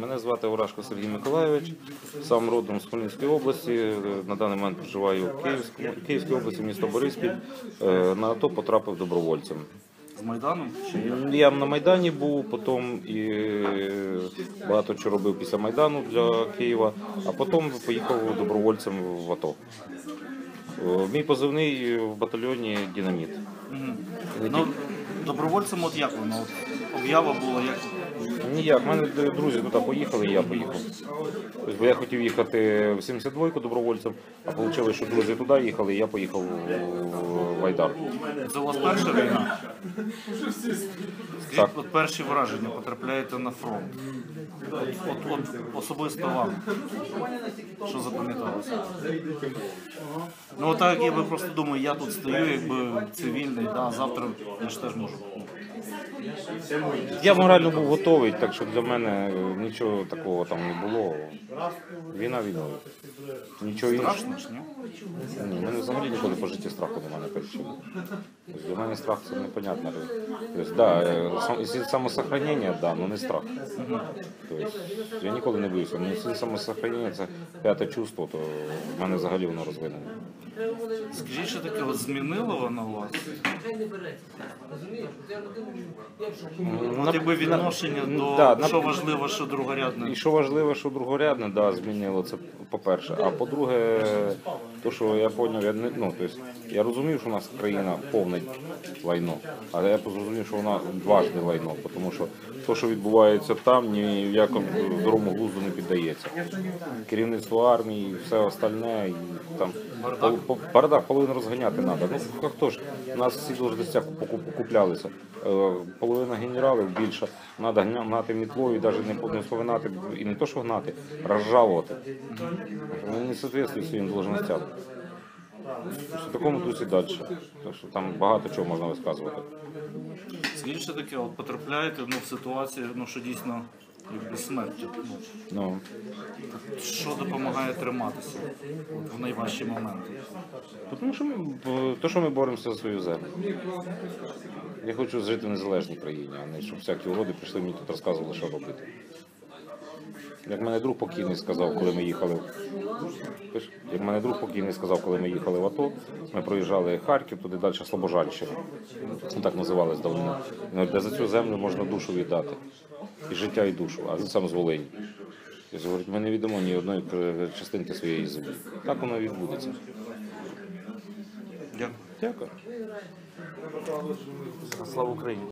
Мене звати Орашко Сергій Миколайович, сам родом з Хмельницької області. На даний момент проживаю в Київському, Київській області, місто Бориспіль. Е, На АТО потрапив добровольцем. З Майданом? Я на Майдані був, потім і багато чого робив після Майдану для Києва, а потім поїхав добровольцем в АТО. Е, Мій позивний в батальйоні Динаміт. Мгм. Ну, добровольцем от як воно? Об'ява була як. Ніяк, в мене друзі туди поїхали, і я поїхав. Тобто, бо я хотів їхати в 72-ку добровольцем, а вийшло, що друзі туди їхали, і я поїхав в Айдар. Це у вас перша війна? Скажіть, Так. от перші враження потрапляєте на фронт. От, от, от особисто вам. Що запам'яталося? Ну отак я би просто думаю, я тут стою, якби цивільний, да, завтра я ж теж можу. Я морально був готовий, так що для мене е, нічого такого там не було. Війна війною. Нічого іншого. Ні? Мене взагалі ніколи по житті страху немає перед чим. Тобто для мене страх це непонятно. Тобто, да, е, самосохранення, да, але не страх. Тобто, я ніколи не боюся. Ну, якщо самосохранення це п'яте чувство, то в мене взагалі воно розвинене. Скажіть, що таке от змінило воно вас? Ну, якби відношення до Да, на- що важливо, що другорядне. І що важливо, що другорядне, да, змінило це по-перше. А по-друге, то, що я зрозумів, я не ну, тобто, я розумів, що у нас країна повне лайно, але я зрозумів, що вона дважди лайно, тому що те, що відбувається там, ні в якому здоровому глузду не піддається. Керівництво армії, все остальне, і там Бардак. по- по- бардак половину розганяти треба. Ну хто ж, у нас всі должностях покуплялися. Е, Половина генералів більше. Треба гнати мітлою, навіть не, по- не вспоминати, і не то, що гнати, розжалувати. Вони не відповідають своїм должностям. В такому дусі далі. Так що там багато чого можна висказувати. Скажіть, що таке, от потрапляєте ну, в ситуацію, ну що дійсно якби смертю. Ну, Ну, що допомагає триматися от, в найважчі моменти? тому що ми, бо- то, що ми боремося за свою землю. Я хочу жити в незалежній країні, а не щоб всякі уроди прийшли мені тут розказували, що робити. Як мене друг покійний сказав, коли ми їхали. Як мене друг покійний сказав, коли ми їхали в АТО, ми проїжджали Харків, туди далі Слобожанщина. Ну, Так називалось давно. «Де за цю землю можна душу віддати. І життя, і душу, а сам з Волині. Тобто, говорить, ми не віддамо ні одної е, частинки своєї землі. Так воно відбудеться. Дякую. Дякую. Слава Україні!